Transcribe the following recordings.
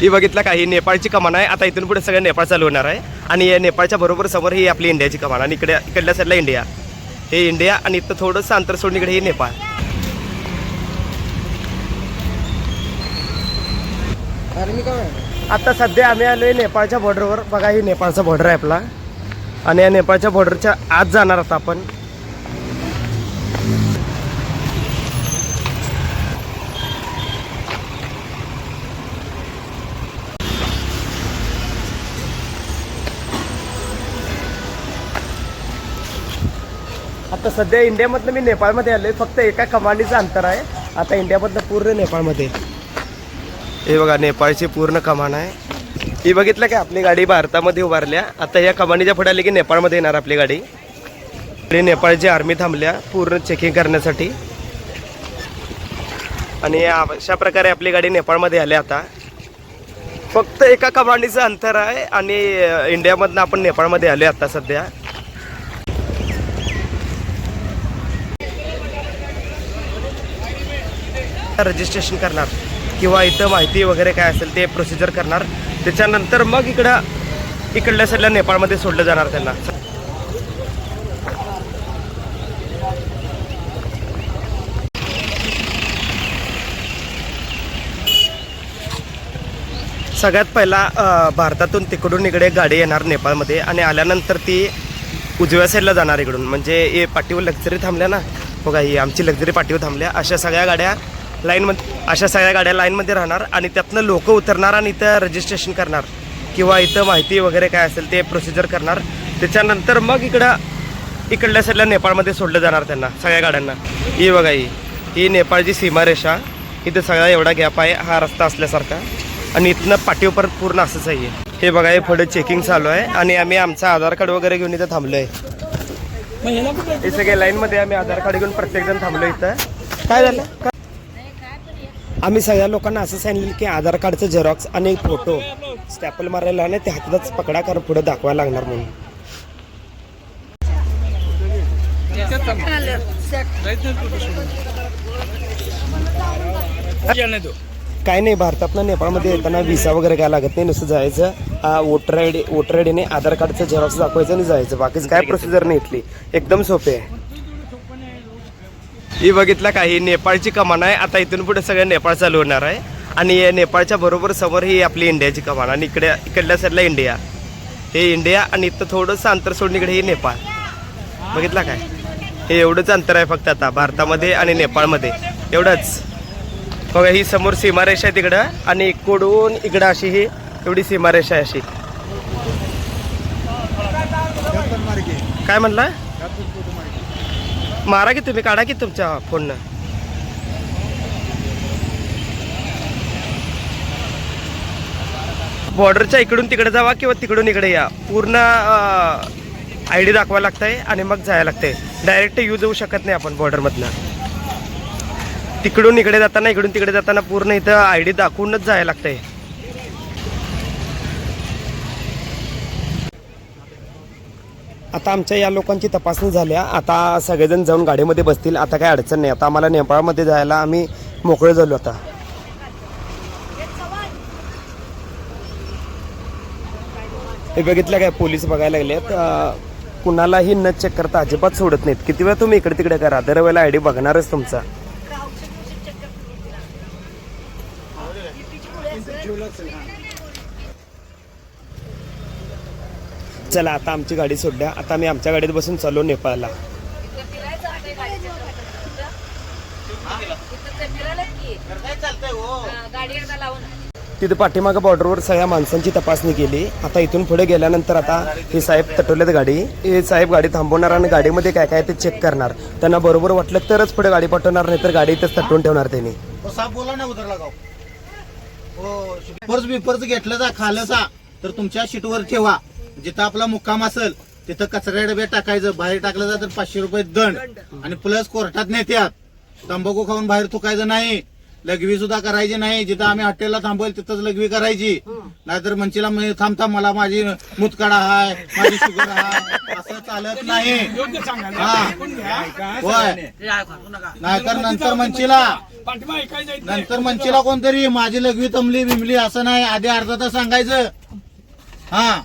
ही बघितलं का ही नेपाळची कमान आहे. आता इथून पुढे सगळं नेपाळ चालू होणार आहे. आणि या नेपाळच्या बरोबर समोर ही आपली इंडियाची कमान आणि इकडे इकडल्या साईडला इंडिया. हे इंडिया आणि इथं थोडंसं अंतर सोडून इकडे हे नेपाळ. आता सध्या आम्ही आलो आहे नेपाळच्या बॉर्डरवर बघा ही नेपाळचा बॉर्डर आहे आपला. आणि या नेपाळच्या बॉर्डरच्या आत जाणार आता आपण. आता सध्या इंडियामधनं मी नेपाळमध्ये आलो आहे फक्त एका कमांडीचं अंतर आहे. आता इंडियामधनं पूर्ण नेपाळमध्ये. हे बघा नेपाळची पूर्ण कमान आहे. ही बघितलं की? आपली गाडी भारतामध्ये उभारल्या. आता या कमांडीच्या पुढे आली की नेपाळमध्ये येणार आपली गाडी. आणि नेपाळची आर्मी थांबल्या पूर्ण चेकिंग करण्यासाठी. आणि अशा प्रकारे आपली गाडी नेपाळमध्ये आली आता. फक्त एका कमांडीचं अंतर आहे आणि इंडियामधनं आपण नेपाळमध्ये आलो आता सध्या. रजिस्ट्रेशन करणार. किंवा इथं माहिती वगैरे काय असेल ते प्रोसिजर करणार. त्याच्यानंतर मग इकडं इकडल्या साईडला नेपाळमध्ये सोडलं जाणार त्यांना. सगळ्यात पहिला भारतातून तिकडून इकडे गाडी येणार नेपाळमध्ये आणि आल्यानंतर ती उजव्या साईडला जाणार इकडून. म्हणजे हे पाठीवर लक्झरी थांबल्या ना? बघा ही आमची लक्झरी पाठीवर थांबल्या. अशा सगळ्या गाड्या लाईनमध्ये अशा सगळ्या गाड्या लाईनमध्ये राहणार आणि त्यातनं लोक उतरणार आणि इथं रजिस्ट्रेशन करणार. किंवा इथं माहिती वगैरे काय असेल ते प्रोसिजर करणार. त्याच्यानंतर मग इकडं इकडल्या साईडला नेपाळमध्ये सोडलं जाणार त्यांना सगळ्या गाड्यांना. ही बघा ही. ही नेपाळची सीमारेषा. इथं सगळा एवढा गॅप आहे हा रस्ता असल्यासारखा. आणि इथनं पाठीवपर्यंत पूर्ण असंच आहे हे. बघा हे पुढे चेकिंग चालू आहे. आणि आम्ही आमचं आधार कार्ड वगैरे घेऊन इथं थांबलो आहे हे सगळे लाईनमध्ये आम्ही आधार कार्ड घेऊन प्रत्येक जण थांबलो इथं. काय झालं? आम्ही सगळ्या लोकांना असं सांगितलं की आधार कार्डचं झेरॉक्स आणि फोटो स्टॅपल मारायला आणि ते हातातच पकडा कारण पुढे दाखवायला लागणार म्हणून. काय नाही भारतातनं नेपाळमध्ये येताना व्हिसा वगैरे काय लागत नाही नुसतं जायचं voter I D voter I डीने Aadhaar कार्डचं झेरॉक्स दाखवायचं आणि जायचं. बाकीच काय प्रोसिजर नाही इथली. एकदम सोपे आहे. ही बघितलं का ही नेपाळची कमान आहे. आता इथून पुढे सगळं नेपाळ चालू होणार आहे. आणि या नेपाळच्या बरोबर समोर ही आपली इंडियाची कमान आणि इकडे इकडल्या साईडला इंडिया. हे इंडिया आणि इथं थोडंसं अंतर सोडून इकडे हे नेपाळ. बघितलं काय? हे एवढंच अंतर आहे फक्त आता भारतामध्ये आणि नेपाळमध्ये. एवढंच. बघा ही समोर सीमारेषा आहे तिकडं. आणि इकडून इकडं अशी ही एवढी सीमारेषा आहे अशी. काय म्हणला? मारा की तुम्ही काढा की तुमच्या फोननं. बॉर्डरच्या इकडून तिकडे जावा किंवा तिकडून इकडे या. पूर्ण आय डी दाखवायला लागतंय आणि मग जायला लागतंय. डायरेक्ट येऊ जाऊ शकत नाही आपण बॉर्डरमधनं. तिकडून इकडे जाताना इकडून तिकडे जाताना पूर्ण इथं आय डी दाखवूनच जायला लागतंय. आता आमच्या या लोकांची तपासणी झाल्या. आता सगळेजण जाऊन गाडीमध्ये बसतील. आता काही अडचण नाही. आता आम्हाला नेपाळमध्ये जायला आम्ही मोकळे झालो आता. हे बघितलं काय? पोलीस बघायला लागलेत. कुणालाही न चेक करता अजिबात सोडत नाहीत. किती वेळा तुम्ही इकडे तिकडे करा? दरवेळेला आय डी बघणारच तुमचा. चला आता आमची गाडी सोडल्या आता आम्ही आमच्या गाडीत बसून चाललो नेपाळला. तिथं तिथे पाठीमागं बॉर्डरवर सगळ्या माणसांची तपासणी केली. आता इथून पुढे गेल्यानंतर आता हे साहेब तटवलेत गाडी. हे साहेब गाडी थांबवणार आणि गाडीमध्ये काय काय ते चेक करणार. त्यांना बरोबर वाटलं तरच पुढे गाडी पाठवणार नाही तर गाडी इथंच तटवून ठेवणार त्यांनी. बोला ना बिपर्स घेतलं जा खालं सा तर तुमच्या शीटवर ठेवा. जिथं आपला मुक्काम असेल तिथं कचऱ्या डबे टाकायचं बाहेर टाकलं जा तर पाचशे रुपये दंड. आणि प्लस कोर्टात नेत्यात. तंबाखू खाऊन बाहेर थुकायचं नाही. लघवी सुद्धा करायची नाही. जिथं आम्ही हॉटेलला थांबवेल तिथंच लघवी करायची. नाहीतर म्हणशीला मी थांब थांब मला माझी मुतकाडा हाय माझी शुगर हाय असं चालत नाही. हा. होय. नाहीतर नंतर म्हणशीला नंतर म्हणशीला कोणतरी माझी लघवी तमली बिमली असं नाही. आधी अर्धा तास सांगायचं. हा.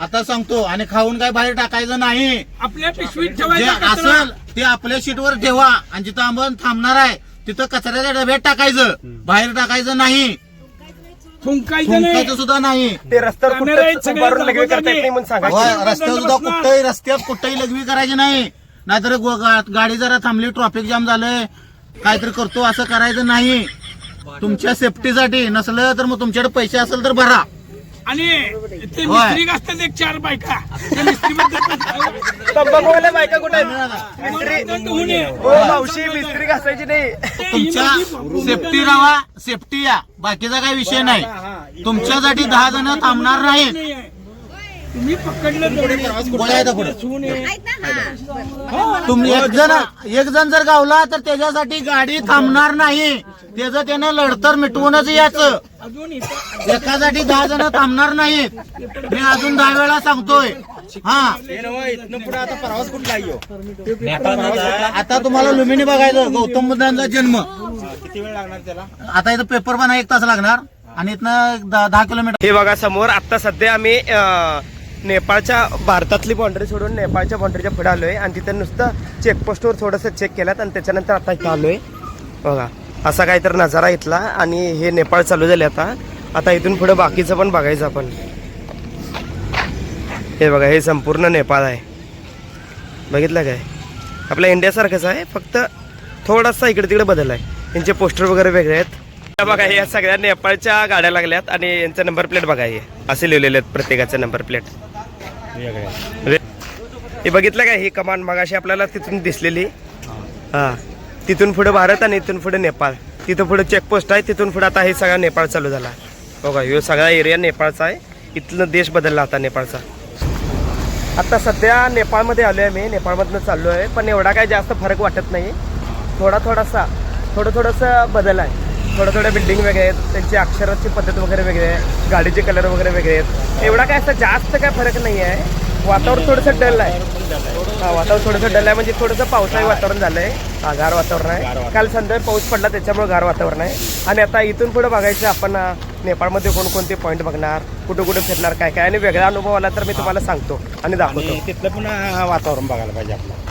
आता सांगतो आणि खाऊन काय बाहेर टाकायचं नाही. आपल्या पिशवीत जे ठेवायचा कचरा. असल ते आपल्या शीटवर ठेवा. आणि जिथं आपण थांबणार आहे तिथं कचऱ्याच्या डब्यात टाकायचं. बाहेर टाकायचं नाही. थुंकायचं थुंकायचं नाही सुद्धा नाही. ते रस्त्यावर कॅमेरा आहेत, कुठं सगळे उभारून लग्न दाखवतात करता येत नाही म्हणून सांगायचं होय रस्त्यावर सुद्धा कुठंही रस्त्यात कुठंही लघवी करायची नाही. नाहीतर गो- गा- गाडी जरा थांबली ट्रॉफिक जाम झालंय. काहीतरी करतो असं करायचं नाही. तुमच्या सेफ्टीसाठी नसलं तर मग तुमच्याकडे पैसे असेल तर भरा. आणि ते. मिस्त्री असतात एक चार बायका. त्या बायका कुठे. हो. मावशी मिस्त्री घासायची नाही. ते तुमच्या सेफ्टी राहा सेफ्टी या. बाकीचा काही विषय नाही. तुमच्यासाठी दहा जण थांबणार नाहीत. नाही. तुम्ही पकडलं गोळ्या आहेत पुढे. होऊ नये. तुम्ही एक जण एक जण जर गावला तर त्याच्यासाठी गाडी थांबणार नाही. त्याचं त्यानं लढतर मिटवूनच याचं एकासाठी दहा जण थांबणार नाहीत मी अजून दहा वेळा सांगतोय. हा. आता तुम्हाला लुमिनी बघायचं गौतम बुद्धांचा जन्म. किती वेळ लागणार त्याला? आता इथं पेपर पण एक तास लागणार. आणि इथनं दहा किलोमीटर हे बघा समोर आता सध्या आम्ही नेपाळच्या भारतातली बाउंड्री सोडून नेपाळच्या बाउंड्रीच्या पुढे आलोय. आणि तिथे नुसतं चेकपोस्टवर थोडंसं चेक केलं आणि त्याच्यानंतर आता इथं आलोय. बघा असा काहीतरी नजारा इथला आणि हे नेपाळ चालू झाले आता. आता इथून पुढे बाकीचं पण बघायचं आपण. हे बघा हे संपूर्ण नेपाळ आहे. बघितलं काय? आपल्या इंडियासारखंच आहे फक्त थोडासा इकडे तिकडे बदल आहे. यांचे पोस्टर वगैरे वेगळे आहेत. बघा हे सगळ्या नेपाळच्या गाड्या लागल्यात आणि यांचा नंबर प्लेट बघा हे. असे लिहिलेले आहेत प्रत्येकाचे नंबर प्लेट म्हणजे हे बघितलं काय ही कमांड मगाशी आपल्याला तिथून दिसलेली? हा. तिथून पुढे भारत आणि इथून पुढे नेपाळ. तिथं पुढे चेकपोस्ट आहे तिथून पुढे आता हे सगळा नेपाळ चालू झाला. बघा ह्यो सगळा एरिया नेपाळचा आहे. इथलं देश बदलला आता नेपाळचा. आता सध्या नेपाळमध्ये आलो आहे मी नेपाळमधनं चाललो आहे पण एवढा काही जास्त फरक वाटत नाही. थोडा थोडासा थोडं थोडंसं बदल आहे. थोडं थोड्या बिल्डिंग वेगळे आहेत त्यांची अक्षराची पद्धत वगैरे वेगळी आहे गाडीचे कलर वगैरे वेगळे आहेत. एवढा काय असं जास्त काय फरक नाही आहे वातावरण थोडंसं डल आहे. हा वातावरण थोडंसं डल आहे म्हणजे थोडंसं पावसाळी वातावरण झालं आहे हा गार वातावरण आहे. काल संध्याकाळी पाऊस पडला त्याच्यामुळे गार वातावरण आहे. आणि आता इथून पुढे बघायचं आपण नेपाळमध्ये कोणकोणते पॉईंट बघणार कुठं कुठं फिरणार काय काय आणि वेगळा अनुभव आला तर मी तुम्हाला सांगतो आणि दाखवतो. तिथलं पण वातावरण बघायला पाहिजे आपलं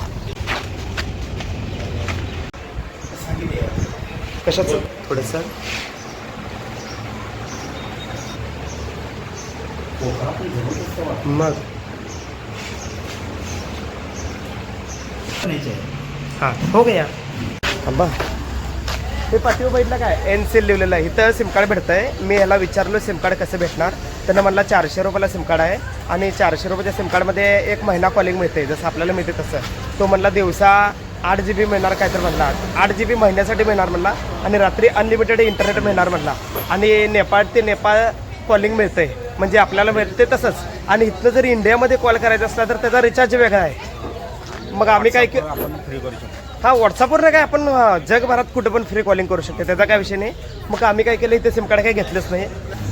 कशाचं? थोडंसं. मग. हा हो गया. थांबा. हे पाठीवर बघितलं काय? एन सेल लिहिलेलं आहे. इथं सिम कार्ड आहे मी ह्याला विचारलो सिम कार्ड कसं भेटणार? त्यांना म्हणला चारशे रुपयाला सिम कार्ड आहे. आणि चारशे रुपयाच्या सिम कार्डमध्ये एक महिना कॉलिंग मिळते जसं आपल्याला मिळते तसं. तो म्हणला दिवसा आठ जी बी मिळणार काय तर म्हणला. आठ जी बी महिन्यासाठी मिळणार म्हणला. आणि रात्री अनलिमिटेड इंटरनेट मिळणार म्हणला. आणि नेपाळ ते नेपाळ कॉलिंग मिळतंय. म्हणजे आपल्याला मिळते तसंच. आणि इथनं जर इंडियामध्ये कॉल करायचा असला तर त्याचा रिचार्ज वेगळा आहे. मग आम्ही काय के- आपण फ्री करू शकतो. हा व्हॉट्सअपवर काय आपण जगभरात कुठं पण फ्री कॉलिंग करू शकतो त्याचा काय विषय नाही. मग आम्ही काय केलं इथे सिम कार्ड काही घेतलंच नाही.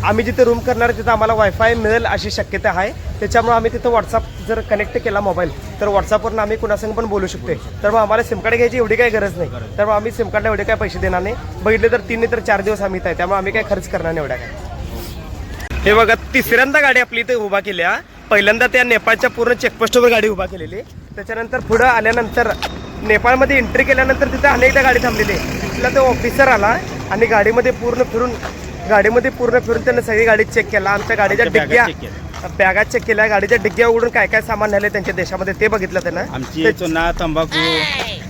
आम्ही जिथे रूम करणार आहे तिथं आम्हाला वायफाय मिळेल अशी शक्यता आहे. त्याच्यामुळे आम्ही तिथं व्हॉट्सअप जर कनेक्ट केला मोबाईल तर व्हॉट्सअपवरून आम्ही कुणासंग पण बोलू शकतोय. तर मग आम्हाला सिम कार्ड घ्यायची एवढी काही गरज नाही. तर मग आम्ही सिम कार्डला एवढे काय पैसे देणार नाही. बघितले तर तीन तर चार दिवस आम्ही आहे. त्यामुळे आम्ही काय खर्च करणार नाही एवढ्या काय हे बघा तिसऱ्यांदा गाडी आपली इथे उभा केल्या. पहिल्यांदा त्या नेपाळच्या पूर्ण चेकपोस्टवर गाडी उभा केलेली. त्याच्यानंतर पुढं आल्यानंतर नेपाळमध्ये एंट्री केल्यानंतर तिथे अनेकदा गाडी थांबलेली. तिथला तो ऑफिसर आला आणि गाडीमध्ये पूर्ण फिरून गाडीमध्ये पूर्ण फिरून त्यानं सगळी गाडी चेक केला. आमच्या गाडीच्या आमच्या डिग्ग्या बॅगा check बॅगा चेक केल्या. गाडीच्या डिग्ग्या उघडून काय काय सामान नेले त्यांच्या देशामध्ये ते बघितलं त्यानं. आमची चुना तंबाखू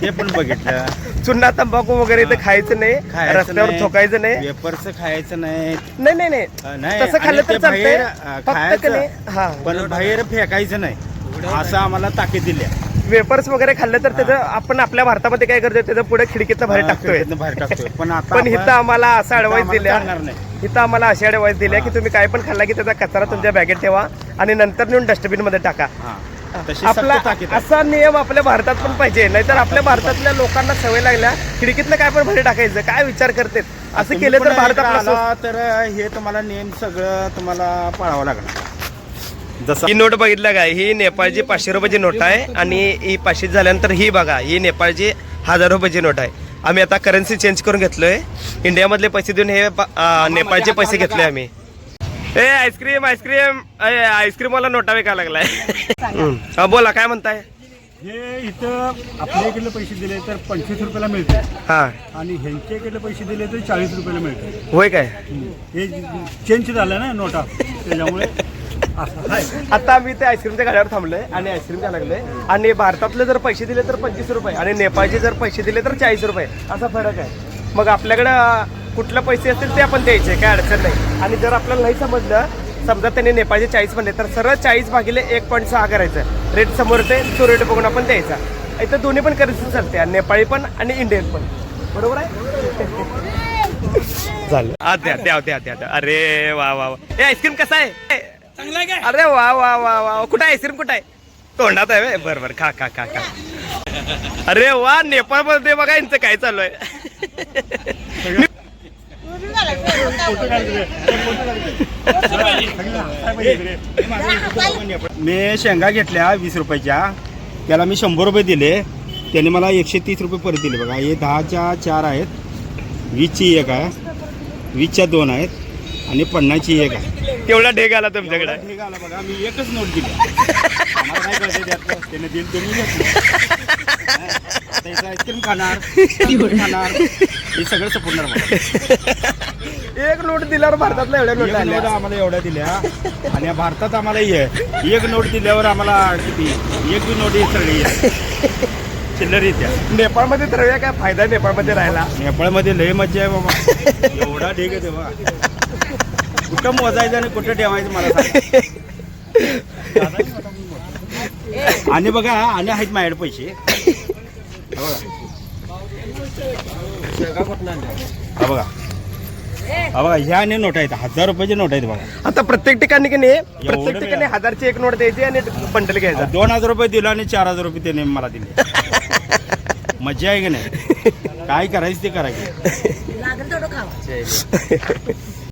ते पण बघितलं. चुन्ना तंबाखू वगैरे इथं खायचं नाही. खायचं रस्त्यावर नाही. थोकायचं नाही. वेपर्स खायचं नाही. नाही नाही नाही. अं, नाही. तसं खाल्लं आणि तर ते चालतंय. बाहेर, अं, फक्त खायचं. का नाही हा. पण बाहेर फेकायचं नाही. असं आम्हाला ताकीद दिली आहे. वेपर्स वगैरे खाल्लं तर त्याचं आपण आपल्या भारतामध्ये काय करतोय? त्याचं पुढे खिडकीतनं बाहेर हा, टाकतोय. खिडकीतनं बाहेर टाकतोय. पण आता पण इथं आपण- आम्हाला असं ऍडवाइस आम्हाला दिल्या चालणार नाही. इथं आम्हाला अशी ऍडवाइस दिल्या की तुम्ही काय पण खाल्ला की त्याचा कचरा तुमच्या बॅगेत ठेवा आणि नंतर नेऊन डस्टबिनमध्ये टाका. आपला. असा नियम आपल्या भारतात पण पाहिजे. नाहीतर आपल्या भारतातल्या लोकांना सवय लागल्या खिडकीतनं काय पण बाहेर टाकायचं काय विचार करतात? असं केलं तर पण भारत एकदा आपला आला तर हे तुम्हाला नेम सगळं तुम्हाला पाळावं लागणार. जसं ही नोट बघितलं काय? ही नेपाळची पाचशे रुपयाची नोट आहे आणि ही पाचशे झाल्यानंतर ही बघा ही नेपाळची हजार रुपयाची नोट आहे. आम्ही आता करन्सी चेंज करून घेतलोय. इंडियामधले पैसे देऊन हे नेपाळचे पैसे घेतले आम्ही. ए आईस्क्रीम आईस्क्रीम आईस्क्रीम वाला नोटा विकायला लागलाय. हा, बोला काय म्हणताय? हे इथं आपल्या इकडले पैसे दिले तर पंचवीस रुपयाला मिळते. हा. आणि ह्यांच्या इकडले पैसे दिले तर चाळीस रुपयाला मिळते. होय काय? हे चेंज झालं ना नोटा. त्याच्यामुळे आता आम्ही ते आईस्क्रीमच्या गाड्यावर थांबलोय आणि आईस्क्रीम घ्यायला लागलोय. आणि भारतातले जर पैसे दिले तर पंचवीस रुपये आणि नेपाळचे जर पैसे दिले तर चाळीस रुपये. असा फरक आहे. मग आपल्याकडं कुठले पैसे असतील ते आपण द्यायचे काय अडचण नाही. आणि जर आपल्याला नाही समजलं समजा त्यांनी नेपाळचे चाळीस म्हणले तर सरळ चाळीस भागिले एक पॉईंट सहा करायचं. रेट समोर ते तो रेट बघून आपण द्यायचा. इथं दोन्ही पण करन्सी चालते नेपाळी पण आणि इंडियन पण. बरोबर आहे? झालं द्या द्या द्या द्या द्या. अरे वा वा वा. हे आईस्क्रीम कसा आहे? अरे वा वा वा वा. कुठं आहे? आईस्क्रीम कुठं आहे? तोंडात आहे बर बर. खा खा खा खा. अरे वा नेपाळमध्ये बघा यांचं काय चालू आहे. मी शेंगा घेतल्या वीस रुपयाच्या. त्याला मी शंभर रुपये दिले. त्याने मला एकशे तीस रुपये परत दिले. बघा हे दहाच्या चार आहेत. वीसची एक आहे. वीसच्या दोन आहेत. आणि पन्नासची एक आहे. तेवढा ढेग आला तुमच्याकडे. ठीक आला बघा मी एकच नोट दिली. आम्हाला काय कळते त्यातलं त्याने दिल तुम्ही घेतलं. त्याचं आईस्क्रीम खाणार खाणार हे सगळं एक नोट दिल्यावर भारतातल्या एवढ्या नोट आल्या. आम्हाला एवढ्या दिल्या. आणि भारतात आम्हाला ही आहे एक नोट दिल्यावर आम्हाला किती? एक बी नोट ही सगळी आहे. चिल्लर येत्या नेपाळमध्ये तर काय फायदा आहे नेपाळमध्ये राहायला? नेपाळमध्ये लय मज्जा आहे बाबा. एवढा ढेक आहे तेव्हा. कुठं मोजायचं आणि कुठं ठेवायचं मला सांग. आणि बघा आणि आहेत माझ्याकडे पैसे. हा बघा. हा बघा. हा बघा ह्या आणि नोट आहेत. हजार रुपयाचे नोट आहेत बघा. आता प्रत्येक ठिकाणी की नाही प्रत्येक ठिकाणी. हजारची एक नोट द्यायची आणि बंडल घ्यायचा. दोन हजार रुपये दिला आणि चार हजार रुपये त्याने मला दिले. मज्जा आहे की नाही? काय करायचं ते करायचं लागेल तेवढं खावा.